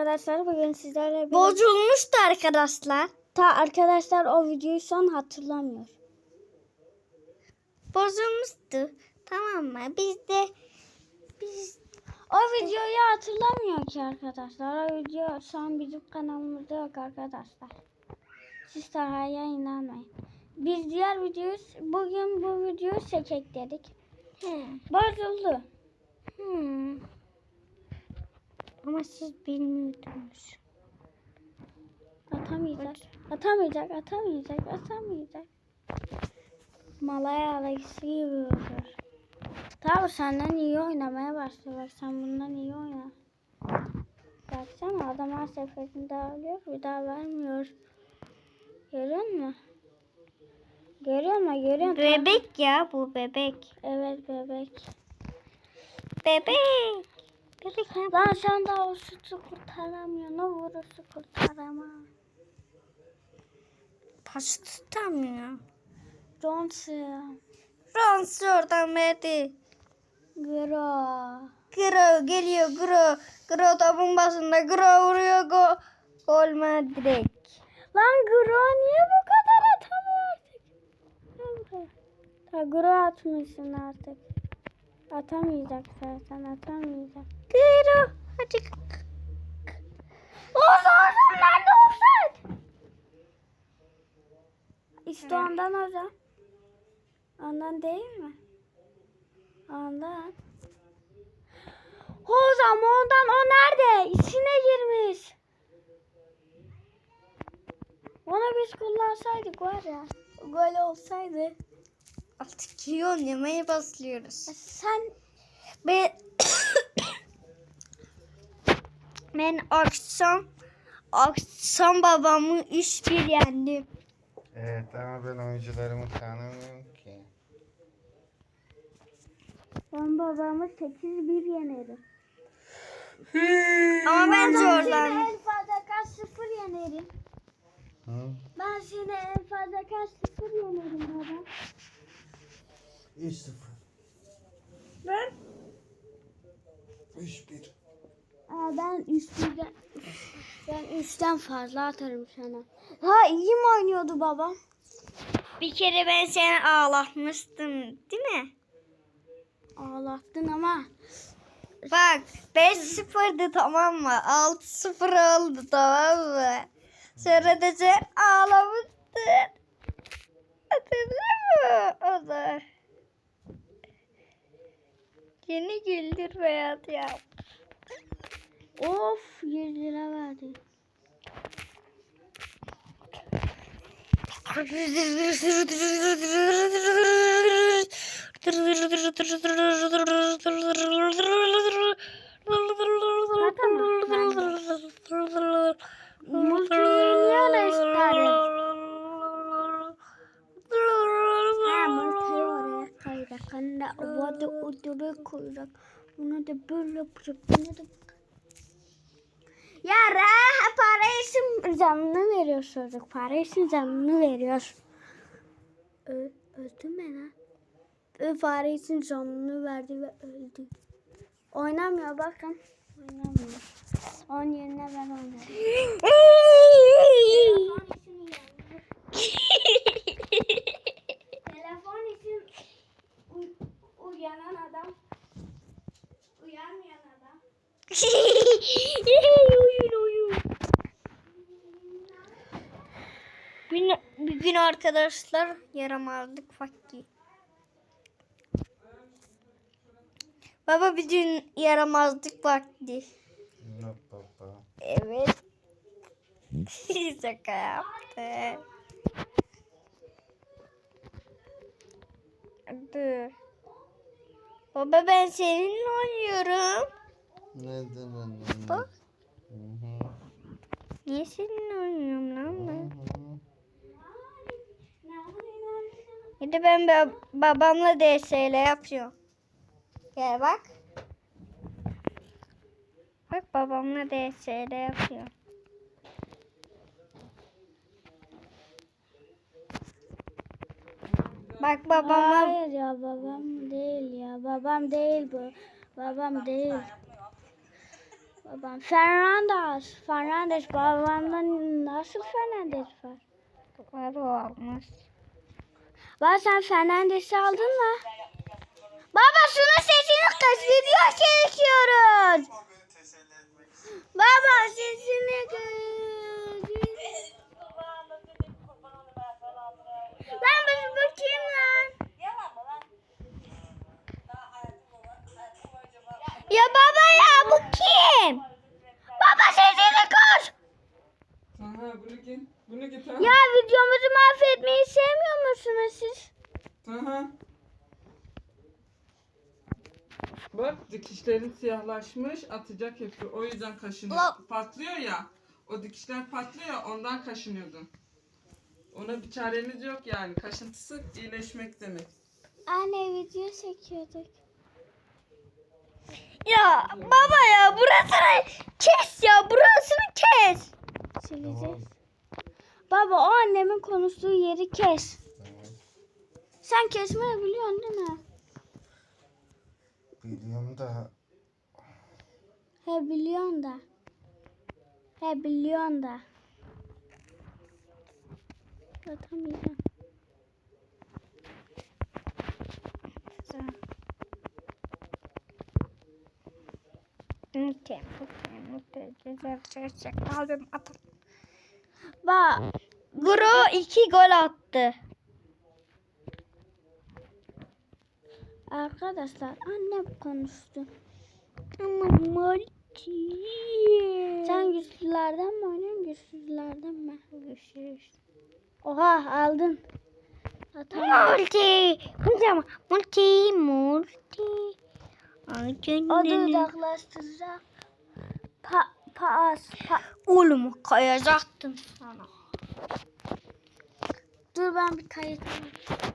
arkadaşlar bugün sizlerle bir... Bozulmuştu arkadaşlar. Ta arkadaşlar o videoyu son hatırlamıyor. Bozulmuştu. Tamam mı? Biz de biz O videoyu hatırlamıyor ki arkadaşlar. O video şu an bizim kanalımızda yok arkadaşlar. Siz Sahaya inanmayın. Biz diğer videoyu bugün bu videoyu çekek dedik. He. Bozuldu. Ama siz bilmiyordunuz. Atamayacak. Atamayacak, atamayacak, atamayacak. Malaya alayısı gibi olur. Tabi senden iyi oynamaya başlıyor. Bak sen bundan iyi oyna. Baksana adam her seferinde alıyor bir daha vermiyor. Görüyor musun? Görüyor musun? Görüyor musun? Bebek ya bu bebek. Evet bebek. Bebek. Bebek ne? Lan sen daha o sütü kurtaramıyor. Ne vurursa kurtaramaz. Pas tutamıyor. Johnson. Frans oradan verdi. Gro. Gro geliyor Gro. Gro topun başında Gro vuruyor go. Gol Madrid. Lan Gro niye bu kadar atamıyor artık? Ha, Gro atmışsın artık. Atamayacak zaten atamayacak. Gro. Hadi. Ozan nerede offside? İşte ondan Ozan. Ondan değil mi? Ondan. Ozan ondan o nerede? İçine girmiş. Onu biz kullansaydık var ya. Gol olsaydı. Artık iyi oynamaya başlıyoruz. Sen Ben ben akşam akşam babamı 3-1 yendim. Evet ama ben oyuncularımı tanımıyorum ki. ben babamı 8-1 yenerim. Ama ben Seni zorlandım. en fazla kaç sıfır yenerim. Hı? Ben seni en fazla kaç sıfır yenerim baba. 3-0. Ben? 3-1. Aa, ben üstüden ben üçten fazla atarım sana. Ha iyi mi oynuyordu baba? Bir kere ben seni ağlatmıştım değil mi? Ağlattın ama. Bak 5-0'dı tamam mı? 6-0 oldu tamam mı? Sonra da sen ağlamıştın. Hatırlıyor musun? O da. Yeni güldür Beyat ya. Of 100 lira verdi. De havada uyduruk koyacak. Bunu da böyle yapacak. Bunu da ya Reha para için canını veriyor çocuk. Para için canını veriyor. Ö öldü mü lan? Ö para için canını verdi ve öldü. Oynamıyor bakın. Oynamıyor. Onun yerine ben oynarım. Telefon için uy- uyanan adam. Uyanmayan adam. oyun oyun. Bir, bir gün arkadaşlar yaramazlık vakti. Baba bir gün yaramazlık vakti. Yok baba. Evet. Şaka yaptı. Dur. Baba ben seninle oynuyorum. Ne demek? Bak. Hı hı. Niye seninle oynuyorum lan ben? Hı hı. De ben ba- babamla DS'yle yapıyorum. Gel bak. Bak babamla DS'yle yapıyorum. Bak babama Hayır ya babam değil ya. Babam değil bu. Babam değil. Babam Fernandes. Fernandes babamda nasıl Fernandes var? Var o almış. Baba sen Fernandes'i aldın mı? Baba şunun sesini kız video çekiyoruz. Baba sesini kız. Lan bu, bu kim lan? Ya baba ya bu kim? Baba sesini kız. Aha bunu git. Bunu git ha. Ya videomuzu mahvetmeyi sevmiyor musunuz siz? Aha. Bak dikişlerin siyahlaşmış atacak hepsi. O yüzden kaşınıyor. Patlıyor ya. O dikişler patlıyor ondan kaşınıyordun. Ona bir çaremiz yok yani. Kaşıntısı iyileşmek demek. Anne video çekiyorduk. Ya baba ya burasını kes ya burasını kes. Sileceğiz. Baba o annemin konuştuğu yeri kes. Tamam. Sen kesmeyi biliyorsun değil mi? Biliyorum da He biliyorsun da. He biliyorsun da. Atamayacağım. Güzel çekecek. Kalbim atar. Bak Gro iki gol attı. Arkadaşlar annem konuştu. Ama Multi. Sen güçlülerden mi oynuyorsun güçsüzlerden mi? Görüşürüz. Oha aldın. Multi. Multi. Multi. Multi. O da uzaklaştıracak. Pa, paas. Pa. Oğlum kayacaktım sana. Dur ben bir kayıt alayım.